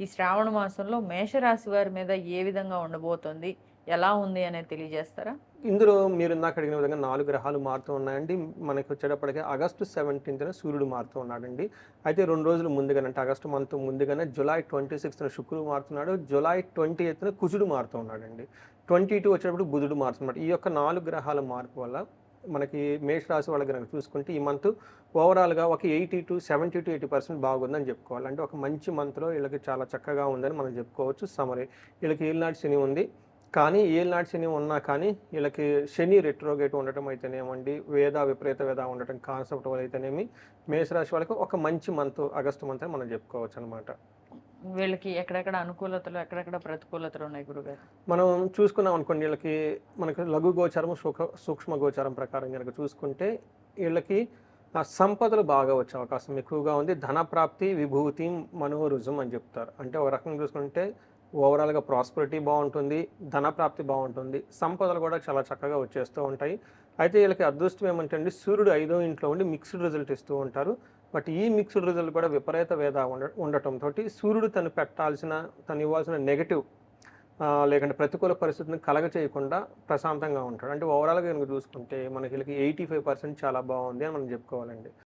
ఈ శ్రావణ మాసంలో మేషరాశి వారి మీద ఏ విధంగా ఉండబోతోంది? ఎలా ఉంది అనేది తెలియజేస్తారా? ఇందులో మీరు ఇందాక అడిగిన విధంగా నాలుగు గ్రహాలు మారుతూ ఉన్నాయండి. మనకి వచ్చేటప్పటికి ఆగస్టు సెవెంటీన్త్న సూర్యుడు మారుతూ ఉన్నాడండి. అయితే రెండు రోజులు ముందుగానే అంటే ఆగస్టు మంత్ ముందుగానే జులై ట్వంటీ సిక్స్త్న శుక్రుడు మారుతున్నాడు. జులై ట్వంటీ ఎయిత్న కుజుడు మారుతూ ఉన్నాడండి. ట్వంటీ టూ వచ్చేటప్పుడు బుధుడు మారుతున్నాడు. ఈ యొక్క నాలుగు గ్రహాల మార్పు వల్ల మనకి మేషరాశి వాళ్ళకి వాళ్ళ కనుక చూసుకుంటే ఈ మంత్ ఓవరాల్గా ఒక eighty to seventy to eighty percent బాగుందని చెప్పుకోవాలి. అంటే ఒక మంచి మంత్లో వీళ్ళకి చాలా చక్కగా ఉందని మనం చెప్పుకోవచ్చు. సమరే వీళ్ళకి ఏలినాటి శని ఉంది. కానీ ఏలినాటి శని ఉన్నా కానీ వీళ్ళకి శని రెట్రోగేట్ ఉండటం అయితేనేమండి వేద విపరీత వేద ఉండటం కాన్సెప్ట్ అయితేనేమి మేషరాశి వాళ్ళకి ఒక మంచి మంత్ ఆగస్టు మంత్ అని మనం చెప్పుకోవచ్చు అనమాట వీళ్ళకి ఎక్కడెక్కడ అనుకూలతలు ఎక్కడెక్కడ ప్రతికూలతలు ఉన్నాయి గురుగారు? మనం చూసుకున్నాం అనుకోండి వీళ్ళకి మనకు లఘు గోచారం సూక సూక్ష్మ గోచారం ప్రకారం కనుక చూసుకుంటే వీళ్ళకి సంపదలు బాగా వచ్చే అవకాశం ఎక్కువగా ఉంది. ధన ప్రాప్తి విభూతి మనోరుజం అని చెప్తారు. అంటే ఒక రకంగా చూసుకుంటే ఓవరాల్గా ప్రాస్పరిటీ బాగుంటుంది ధన ప్రాప్తి బాగుంటుంది సంపదలు కూడా చాలా చక్కగా వచ్చేస్తూ ఉంటాయి. అయితే వీళ్ళకి అదృష్టం ఏమంటే సూర్యుడు ఐదో ఇంట్లో ఉండి మిక్స్డ్ రిజల్ట్ ఇస్తూ ఉంటారు. బట్ ఈ మిక్స్డ్ రిజల్ట్ కూడా విపరీత వేద ఉండ ఉండటంతో సూర్యుడు తను పెట్టాల్సిన తను ఇవ్వాల్సిన నెగటివ్ లేకుంటే ప్రతికూల పరిస్థితిని కలగ చేయకుండా ప్రశాంతంగా ఉంటాడు. అంటే ఓవరాల్గా కనుక చూసుకుంటే మనకి వీళ్ళకి ఎయిటీ ఫైవ్ పర్సెంట్ చాలా బాగుంది అని మనం చెప్పుకోవాలండి.